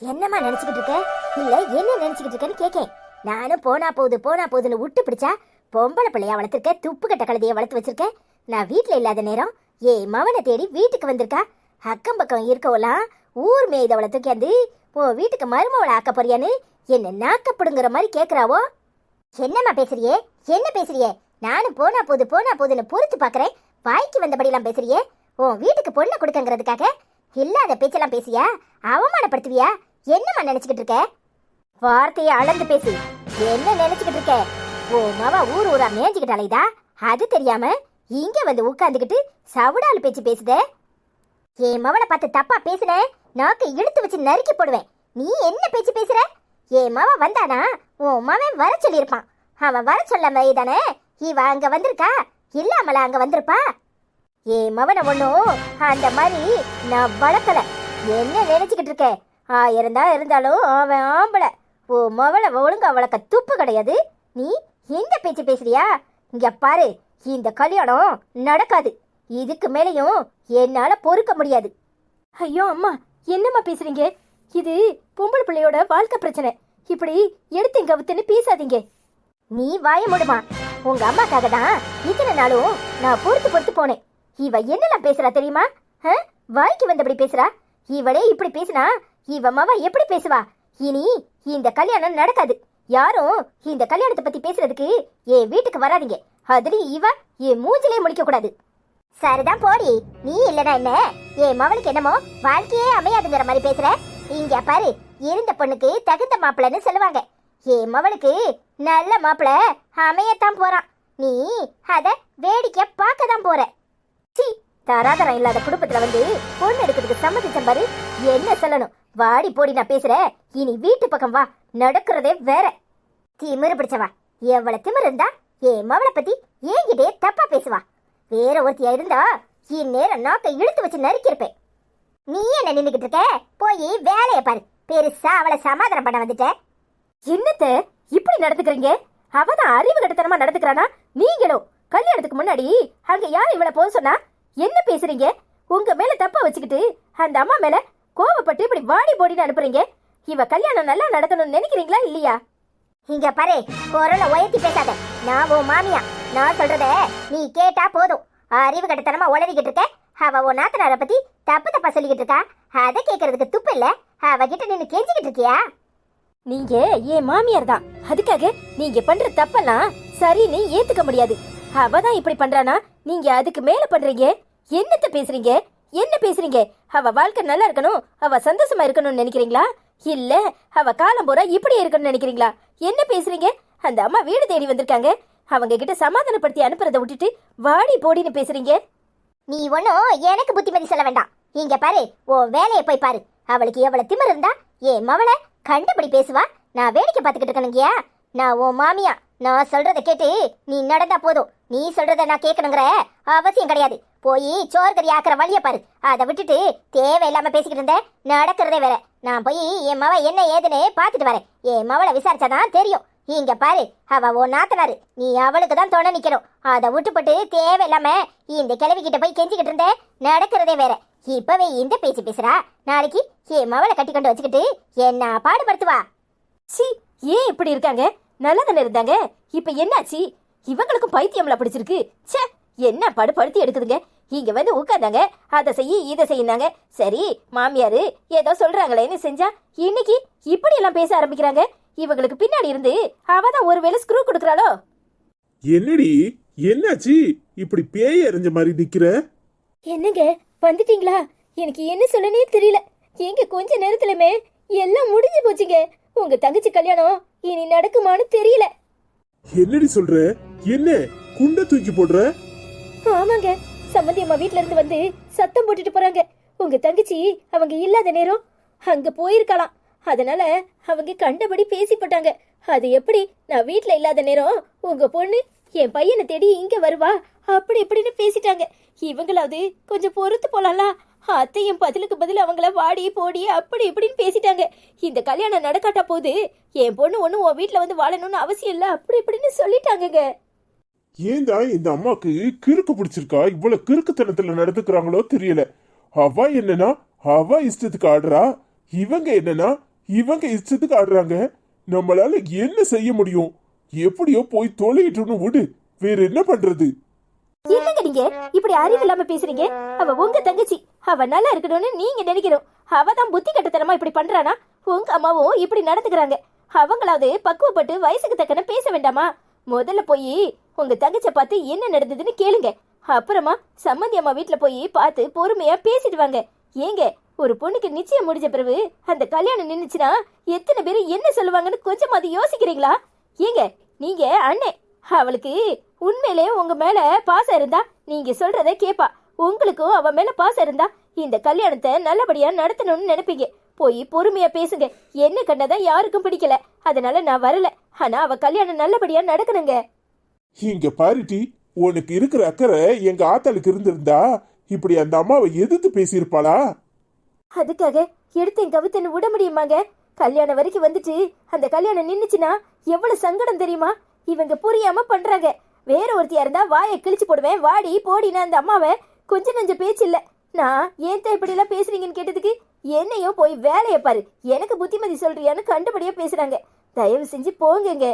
என்னம்மா நினைச்சுக்கிட்டு இருக்க? இல்ல என்ன நினைச்சுக்கிட்டு இருக்கேன்னு கேக்கேன். நானும் போனா போகுது போனா போகுதுன்னு விட்டு பிடிச்சா பொம்பளை பிள்ளையா வளர்த்துருக்க துப்பு கட்ட கழுதையை வளர்த்து வச்சிருக்கேன் நான் வீட்டில் இல்லாத நேரம் ஏ மவனை தேடி வீட்டுக்கு வந்திருக்கா? அக்கம் பக்கம் இருக்கவெல்லாம் ஊர் மேய்த அவளை தூக்கியாந்து உன் வீட்டுக்கு மருமவளை ஆக்க போறியான்னு என்ன நாக்கப்படுங்கிற மாதிரி கேட்குறாவோ என்னம்மா பேசுறியே? என்ன பேசுறியே? நானும் போனா போது போனா போதுன்னு பொறுத்து பார்க்குறேன் வாய்க்கு வந்தபடிலாம் பேசுறியே? உன் வீட்டுக்கு பொண்ணை கொடுக்கங்கிறதுக்காக இல்லாத பேச்செல்லாம் பேசியா? அவமானப்படுத்துவியா? என்னம்மா நினைச்சுக்கிட்டு இருக்க? வார்த்தையை அளந்து பேசு என்ன நினைச்சுக்கிட்டு இருக்க? ஓ மவ ஊர் ஊரா மேய்ஞ்சிக்கிட்டு அலைதா அது தெரியாம இங்க வந்து உட்காந்துக்கிட்டு சவுடால் பேச்சு பேசுதே. என் மவனை பார்த்து தப்பா பேசுன நாக்கு இழுத்து வச்சு நறுக்கி போடுவேன். நீ என்ன பேச்சு பேசுற? என் மவன் வந்தானா? உன் மவன் வர சொல்லியிருப்பான். அவன் வர சொல்லாம தானே இவ அங்க வந்திருக்கா? இல்லாமல அங்க வந்திருப்பா? என் மவனை ஒண்ணும் அந்த மாதிரி நான் வளர்க்கல என்ன நினைச்சுக்கிட்டு இருக்கேன் ஆயிரம் தான் இருந்தாலும் அவன் ஆம்பளை. ஓ மவளை ஒழுங்கா வளர்க்க துப்பு கிடையாது. நீ எந்த பேச்சு பேசுறியா? இங்க பாரு இந்த கல்யாணம் நடக்காது. இதுக்கு மேலேயும் என்னால பொறுக்க முடியாது. ஐயோ அம்மா என்னம்மா பேசுறீங்க? இது பொம்பளை பிள்ளையோட வாழ்க்கை பிரச்சனை. இப்படி எடுத்து கவுத்துன்னு பேசாதீங்க. நீ வாய மூடுமா? உங்க அம்மாக்காக தான் இத்தனை நாளும் நான் பொறுத்து பொறுத்து போனேன். இவ என்னெல்லாம் பேசுறா தெரியுமா? ஆ? வாய்க்கு வந்தபடி பேசுறா. இவளே இப்படி பேசினா இவ மவ எப்படி பேசுவா? இனி இந்த கல்யாணம் நடக்காது. யாரும் இந்த கல்யாணத்தை பத்தி பேசுறதுக்கு என் வீட்டுக்கு வராதீங்க. அதுலயும் இவ என் மூஞ்சிலே முடிக்க கூடாது. சரிதான் போடி. நீ இல்லனா என்ன? என் மவளுக்கு என்னமோ வாழ்க்கையே அமையாதுங்கிற மாதிரி பேசுற. இங்க பாரு இருந்த பொண்ணுக்கு தகுந்த மாப்பிளன்னு சொல்லுவாங்க. என் மவளுக்கு நல்ல மாப்பிள அமையத்தான் போறான். நீ அத வேடிக்கை பார்க்க தான் போற. சி தராதரம் இல்லாத குடும்பத்துல வந்து பொண்ணு எடுக்கிறதுக்கு சம்மதிச்ச பாரு. என்ன சொல்லணும்? வாடி போடி நான் பேசுற. இனி வீட்டு பக்கம் வா. நடக்கிறதே வேற. திமிரு பிடிச்சவா. எவ்வளவு திமிரு இருந்தா என் மவளை பத்தி என்கிட்டே தப்பா பேசுவா. வேற ஒருத்தியா இருந்தா இந்நேரம் நாக்கை இழுத்து வச்சு நறுக்கியிருப்பேன். நீ என்ன நின்னுகிட்டு இருக்க? போய் வேலையை பாரு. பெருசா அவளை சமாதானம் பண்ண வந்துட்ட. என்னத்த? இப்படி நடந்துக்கிறீங்க? அவதான் அறிவு கட்டத்தனமா நடந்துக்கிறானா? நீங்களும் கல்யாணத்துக்கு முன்னாடி அங்க யார் இவளை போக சொன்னா? என்ன பேசுறீங்க? உங்க மேல தப்பா வச்சுக்கிட்டு அந்த அம்மா மேல கோவப்பட்டு இப்படி வாடி போடின்னு அனுப்புறீங்க? இவ கல்யாணம் நல்லா நடக்கணும்னு நினைக்கிறீங்களா இல்லையா? இங்க பாரு குரல உயர்த்தி பேசாத. நான் உன் மாமியா. நான் சொல்றத நீ கேட்டா போதும். அறிவு கட்டத்தனமா உளறிக்கிட்டு இருக்க. அவ உன் நாத்தனார பத்தி தப்பு தப்பா சொல்லிக்கிட்டு இருக்கா. அதை கேக்குறதுக்கு துப்பு இல்ல. அவகிட்ட நின்னு கெஞ்சிக்கிட்டு இருக்கியா? நீங்க ஏன் மாமியார் தான். அதுக்காக நீங்க பண்ற தப்பெல்லாம் சரின்னு ஏத்துக்க முடியாது. அவ தான் இப்படி பண்றானா? நீங்க அதுக்கு மேல பண்றீங்க? என்னத்த பேசுறீங்க? என்ன பேசுறீங்க? அவ வாழ்க்கை நல்லா இருக்கணும். அவ சந்தோஷமா இருக்கணும்னு நினைக்கிறீங்களா? இல்ல அவ காலம் பூரா இப்படி இருக்கணும்னு நினைக்கிறீங்களா? என்ன பேசுறீங்க? அந்த அம்மா வீடு தேடி வந்திருக்காங்க. அவங்க கிட்ட சமாதானப்படுத்தி அனுப்புறத விட்டுட்டு வாடி போடின்னு பேசுறீங்க. நீ ஒன்னும் எனக்கு புத்திமதி சொல்ல வேண்டாம். இங்க பாரு ஓ வேலையை போய் பாரு. அவளுக்கு எவ்வளவு திமிர் இருந்தா ஏ மவளை கண்டபடி பேசுவா. நான் வேடிக்கை பார்த்துக்கிட்டு இருக்கணுங்கயா நான் உன் மாமியா. நான் சொல்றத கேட்டு நீ நடந்தா போதும். நீ சொல்றத நான் கேட்கணுங்கிற அவசியம் கிடையாது. போய் சோறு கறி ஆக்கிற வழிய பாரு. அதை விட்டுட்டு தேவையில்லாம பேசிக்கிட்டு இருந்தேன் நடக்கிறதே வேற. நான் போய் என் மவ என்ன ஏதுன்னு பார்த்துட்டு வரேன். என் மவளை விசாரிச்சாதான் தெரியும். இங்க பாரு அவ உன் நாத்தனாரு. நீ அவளுக்கு தான் துணை நிக்கணும். அதை விட்டுப்பட்டு தேவையில்லாம இந்த கிழவி கிட்ட போய் கெஞ்சிக்கிட்டு இருந்தேன் நடக்கிறதே வேற. இப்பவே இந்த பேச்சு பேசுறா. நாளைக்கு என் மவளை கட்டி கொண்டு வச்சுக்கிட்டு என்ன பாடுபடுத்துவா? சி ஏன் இப்படி இருக்காங்க? நல்லா தானே இருந்தாங்க? இப்ப என்னாச்சு? இவங்களுக்கும் பைத்தியம்ல பிடிச்சிருக்கு. ச்சே என்ன படு படுத்தி எடுக்குதுங்க? இங்க வந்து உட்கார்ந்தாங்க. அதை செய்ய இதை செய்யினாங்க சரி மாமியாரு ஏதோ சொல்றாங்களேன்னு செஞ்சா இன்னைக்கு இப்படி எல்லாம் பேச ஆரம்பிக்கிறாங்க. இவங்களுக்கு பின்னாடி இருந்து அவதான் ஒருவேளை ஸ்க்ரூ கொடுக்கறாளோ? என்னடி? என்னாச்சு? இப்படி பேய் எறிஞ்ச மாதிரி நிக்கிற? என்னங்க? வந்துட்டீங்களா? எனக்கு என்ன சொல்லனே தெரியல. எங்க கொஞ்ச நேரத்துலமே எல்லாம் முடிஞ்சு போச்சுங்க. உங்க தங்கச்சி கல்யாணம் இனி நடக்குமான்னு தெரியல. என்னடி சொல்ற? என்ன? குண்ட தூக்கி போடுற? ஆமாங்க. சம்மந்தி அம்மா வீட்ல இருந்து வந்து சத்தம் போட்டுட்டு போறாங்க. உங்க தங்கச்சி அவங்க இல்லாத நேரம் அங்க போயிருக்கலாம். அதனால அவங்க கண்டபடி பேசி போட்டாங்க அது எப்படி? நான் வீட்ல இல்லாத நேரம் உங்க பொண்ணு என் பையனை தேடி இங்க வருவா? அப்படி இப்படின்னு பேசிட்டாங்க. இவங்களாவது கொஞ்சம் பொறுத்து போலாம்ல? அத்தையும் பதிலுக்கு பதில் அவங்கள வாடி போடி அப்படி இப்படின்னு பேசிட்டாங்க. இந்த கல்யாணம் நடக்காட்டா போது என் பொண்ணு ஒன்றும் உன் வீட்டில் வந்து வாழணும்னு அவசியம் இல்லை. அப்படி இப்படின்னு சொல்லிட்டாங்கங்க. ஏந்தா இந்த அம்மாக்கு கிறுக்கு பிடிச்சிருக்கா? இவ்வளவு கிறுக்குத்தனத்துல நடந்துக்கிறாங்களோ தெரியல. அவ என்னன்னா அவ இஷ்டத்துக்கு ஆடுறா. இவங்க என்னன்னா இவங்க இஷ்டத்துக்கு ஆடுறாங்க. நம்மளால என்ன செய்ய முடியும்? எப்படியோ போய் தொலையிட்டுன்னு விடு. வேற என்ன பண்றது? என்னங்க நீங்க? இப்படி அறிவு இல்லாம பேசுறீங்க? அவ உங்க தங்கச்சி. அவ நல்லா இருக்கணும்னு நீங்க நினைக்கணும். அவ தான் புத்தி கட்டத்தனமா இப்படி பண்றானா? உங்க அம்மாவும் இப்படி நடந்துக்கிறாங்க. அவங்களாவது பக்குவப்பட்டு வயசுக்கு தக்கன பேச வேண்டாமா? முதல்ல போய் உங்க தங்கச்ச பார்த்து என்ன நடந்ததுன்னு கேளுங்க. அப்புறமா சம்மந்தி அம்மா வீட்டுல போய் பார்த்து பொறுமையா பேசிட்டு வாங்க. ஏங்க ஒரு பொண்ணுக்கு நிச்சயம் முடிஞ்ச பிறகு அந்த கல்யாணம் நின்னுச்சுன்னா எத்தனை பேர் என்ன சொல்லுவாங்கன்னு கொஞ்சமாவது யோசிக்கிறீங்களா? ஏங்க நீங்க அண்ணே அவளுக்கு உண்மையிலே உங்க மேல பாசம் இருந்தா நீங்க சொல்றத கேப்பா. உங்களுக்கும் அவ மேல பாசம் இருந்தா இந்த கல்யாணத்தை நல்லபடியா நடத்தணும்னு நினைப்பீங்க. போய் பொறுமையா பேசுங்க. என்ன கண்டதான் யாருக்கும் பிடிக்கல. அதனால நான் வரல. ஆனா அவ கல்யாணம் நல்லபடியா நடக்கணுங்க. இங்க பாருட்டி உனக்கு இருக்கிற அக்கறை எங்க ஆத்தாளுக்கு இருந்திருந்தா இப்படி அந்த அம்மாவை எதிர்த்து பேசியிருப்பாளா? அதுக்காக எடுத்தேன் கவித்தன்னு விட முடியுமாங்க? கல்யாணம் வரைக்கும் வந்துட்டு அந்த கல்யாணம் நின்னுச்சுன்னா எவ்வளவு சங்கடம் தெரியுமா? இவங்க புரியாம பண்றாங்க. வேற ஒருத்தியா இருந்தா வாயை கிழிச்சு போடுவேன். வாடி போடினா அந்த அம்மாவை கொஞ்சம் நஞ்ச பேச்சு இல்ல. நான் ஏன் தான் இப்படி எல்லாம் பேசுறீங்கன்னு கேட்டதுக்கு? என்னையும் போய் வேலையை பாரு. எனக்கு புத்திமதி சொல்றியான்னு கண்டுபடியா பேசுறாங்க. தயவு செஞ்சு போங்கங்க.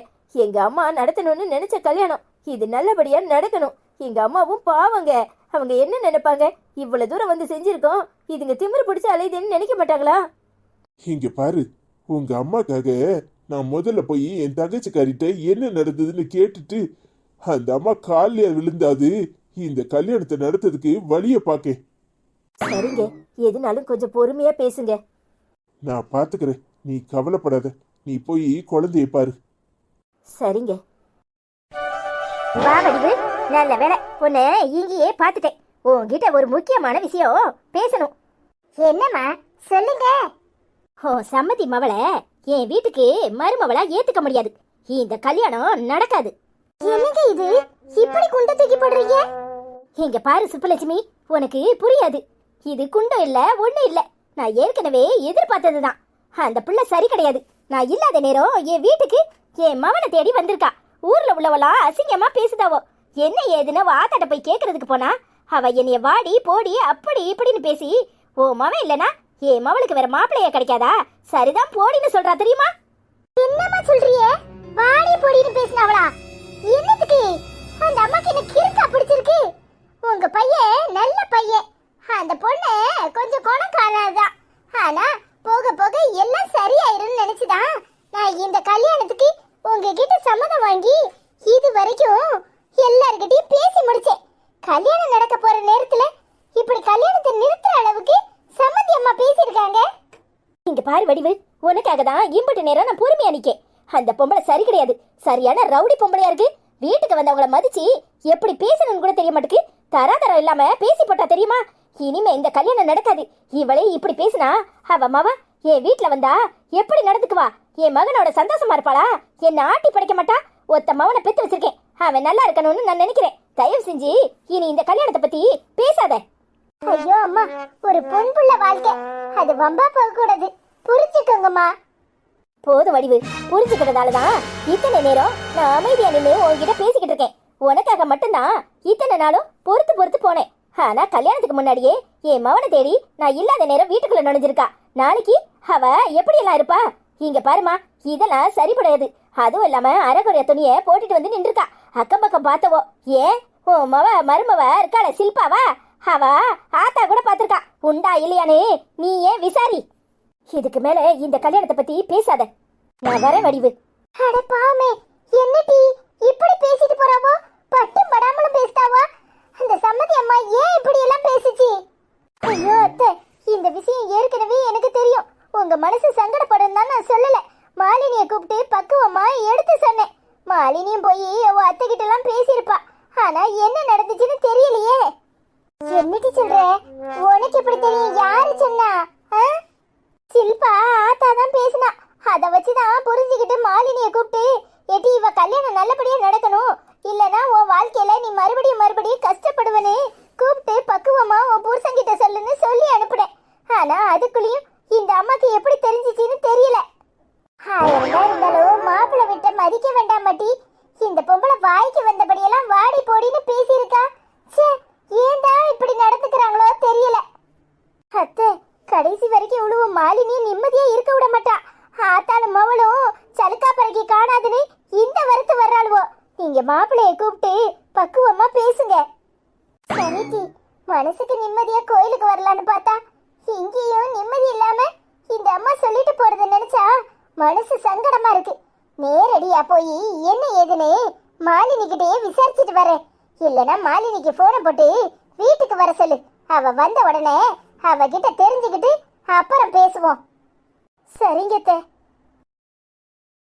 எங்க அம்மா நடத்தணும்னு நினைச்ச கல்யாணம் இது நல்லபடியா நடக்கணும். எங்க அம்மாவும் பாவங்க. அவங்க என்ன நினைப்பாங்க? இவ்வளவு தூரம் வந்து செஞ்சிருக்கோம். இதுங்க திமிரு பிடிச்சு அலையுதுன்னு நினைக்க மாட்டாங்களா? இங்க பாரு உங்க அம்மாக்காக நான் முதல்ல போய் என் தங்கச்சிக்காரிட்ட என்ன நடந்ததுன்னு கேட்டுட்டு அந்த அம்மா காலில் விழுந்தாது இந்த கல்யாணத்தை நடத்துறதுக்கு வழிய பாக்கேன் சரிங்க. எதுனாலும் கொஞ்சம் பொறுமையா பேசுங்க. நான் பாத்துக்கிறேன். நீ கவலைப்படாத. நீ போய் குழந்தைய பாரு. சரிங்க. வா வடிவு நல்ல வேலை உன்னை இங்கேயே பார்த்துட்டேன். உன்கிட்ட ஒரு முக்கியமான விஷயம் பேசணும். என்னம்மா சொல்லுங்க. ஓ சம்மதி மவளை என் வீட்டுக்கு மருமவளா ஏத்துக்க முடியாது. இந்த கல்யாணம் நடக்காது. என்னங்க இது? இப்படி குண்ட தூக்கி போடுறீங்க? இங்க பாரு சுப்புலட்சுமி உனக்கு புரியாது. இது குண்டம் இல்ல ஒண்ணு இல்ல. நான் ஏற்கனவே எதிர்பார்த்ததுதான். அந்த பிள்ளை சரி கிடையாது. நான் இல்லாத நேரம் என் வீட்டுக்கு என் மவனை தேடி வந்திருக்கா. ஊர்ல உள்ளவளாம் அசிங்கமா பேசுதாவோ. என்ன ஏதுன்னு வாத்தாட்ட போய் கேட்கறதுக்கு போனா அவ என்னைய வாடி போடி அப்படி இப்படின்னு பேசி ஓ மவன் இல்லனா ஏ மவளுக்கு வேற மாப்பிள்ளைய கிடைக்காதா? சரிதான் போடின்னு சொல்றா தெரியுமா? என்னம்மா சொல்றியே? வாடி போடின்னு பேசினா என்னத்துக்கு அந்த அம்மாக்கு என்ன கிறுக்கா பிடிச்சிருக்கு உங்க பையன் நல்ல பையன் அந்த பொண்ணு கொஞ்சம் குணக்காரதான் ஆனா போக போக எல்லாம் சரியாயிரும்னு நினைச்சுதான் நான் இந்த கல்யாணத்துக்கு உங்ககிட்ட சம்மதம் வாங்கி இது வரைக்கும் எல்லார்கிட்டயும் பேசி முடிச்சேன் கல்யாணம் நடக்க போற நேரத்துல இப்படி கல்யாணத்தை நிறுத்துற அளவுக்கு சம்மந்தி அம்மா பேசியிருக்காங்க இங்க பாரு வடிவு. உனக்காக தான் இம்புட்டு நேரம் நான் பொறுமையா நிக்கேன். அந்த பொம்பளை சரி கிடையாது. சரியான ரவுடி பொம்பளையா இருக்கு. வீட்டுக்கு வந்தவங்கள மதிச்சு எப்படி பேசணும்னு கூட தெரிய மாட்டுக்கு தராதரம் இல்லாம பேசி போட்டா தெரியுமா? இனிமே இந்த கல்யாணம் நடக்காது. இவளே இப்படி பேசினா அவ மவ என் வீட்டுல வந்தா எப்படி நடந்துக்குவா? என் மகனோட சந்தோஷமா இருப்பாளா? என்ன ஆட்டி படைக்க மாட்டா? ஒத்த மவனை பெத்து வச்சிருக்கேன். அவன் நல்லா இருக்கணும்னு நான் நினைக்கிறேன். தயவு செஞ்சு இனி இந்த கல்யாணத்தை பத்தி பேசாத. ஐயோ அம்மா ஒரு பொன் புள்ள வாழ்க்கை. அது வம்பா போக கூடாது புரிஞ்சுக்கோங்கம்மா. போதும் வடிவு. புரிஞ்சுக்கிறதால தான் இத்தனை நேரம் நான் அமைதியா நின்று உங்ககிட்ட பேசிக்கிட்டு இருக்கேன். உனக்காக மட்டும்தான் இத்தனை நாளும் பொறுத்து பொறுத்து போனேன். ஆனா கல்யாணத்துக்கு முன்னாடியே என் மவனை தேடி நான் இல்லாத நேரம் வீட்டுக்குள்ள நுழைஞ்சிருக்கா. நாளைக்கு அவ எப்படி எல்லாம் இருப்பா? இங்க பாருமா இதெல்லாம் சரிபடையாது அதுவும் இல்லாம அரைகுறைய துணிய போட்டுட்டு வந்து நின்றுக்கா. அக்கம் பக்கம் பார்த்தவோ ஏன் உன் மவ மருமவ இருக்காள சில்பாவா? அவ ஆத்தா கூட பாத்திருக்கா உண்டா இல்லையானே நீ ஏன் விசாரி. இதுக்கு மேல இந்த கல்யாணத்தை பத்தி பேசாத. நான் வர வடிவு. அட பாமே என்ன டீ? இப்படி பேசிட்டு போறாவோ? பட்டும் படாமலும் பேசிட்டாவா அந்த சம்மதி அம்மா ஏன் இப்படி எல்லாம் பேசிச்சு? ஐயோ அத்தை இந்த விஷயம் ஏற்கனவே எனக்கு தெரியும். உங்க மனசு சங்கடப்படும் தான் நான் சொல்லல. மாலினிய கூப்பிட்டு பக்குவமா எடுத்து சொன்னேன். மாலினியும் போய் அவ அத்தை கிட்ட எல்லாம் பேசியிருப்பா. ஆனா என்ன நடந்துச்சுன்னு தெரியலையே. என்னடி சொல்ற? உனக்கு எப்படி தெரியும்? யாரு சொன்னா? ஆ? சில்பா ஆத்தா தான் பேசினா. அத வச்சுதான் புரிஞ்சுக்கிட்டு மாலினியை கூப்பிட்டு எட்டி இவ கல்யாணம் நல்லபடியா நடக்கணும். இல்லனா உன் வாழ்க்கையில நீ மறுபடியும் மறுபடியும் கஷ்டப்படுவனே கூப்பிட்டு பக்குவமா உன் புருஷன்கிட்ட சொல்லுன்னு சொல்லி அனுப்புனேன். ஆனா அதுக்குள்ளேயும் இந்த அம்மாக்கு எப்படி தெரிஞ்சிச்சின்னு தெரியல. ஆயிரம் இருந்தாலும் மாப்பிள்ளை விட்ட மதிக்க வேண்டாம் மாட்டி இந்த பொம்பளை வாய்க்கு வந்தபடியெல்லாம் வாடி போடின்னு பேசியிருக்கா ச்சே ஏன்டா இப்படி நடந்துக்கிறாங்களோ தெரியல அத்தை கடைசி வரைக்கும் இவ்வளவு மாலினி நிம்மதியா இருக்க விட கூப்பிட்டு பக்குவமா பேசுங்க சரிடி மனசுக்கு நிம்மதியா கோயிலுக்கு வரலான்னு பார்த்தா இங்கேயும் நிம்மதி இல்லாம இந்த அம்மா சொல்லிட்டு போறத நினைச்சா மனசு சங்கடமா இருக்கு. நேரடியா போய் என்ன ஏதுன்னு மாலினி கிட்டயே விசாரிச்சுட்டு வரேன் இல்லனா மாலினிக்கு போனை போட்டு வீட்டுக்கு வர சொல்லு. அவ வந்த உடனே அவகிட்ட தெரிஞ்சுக்கிட்டு அப்புறம் பேசுவோம். சரிங்கத்தை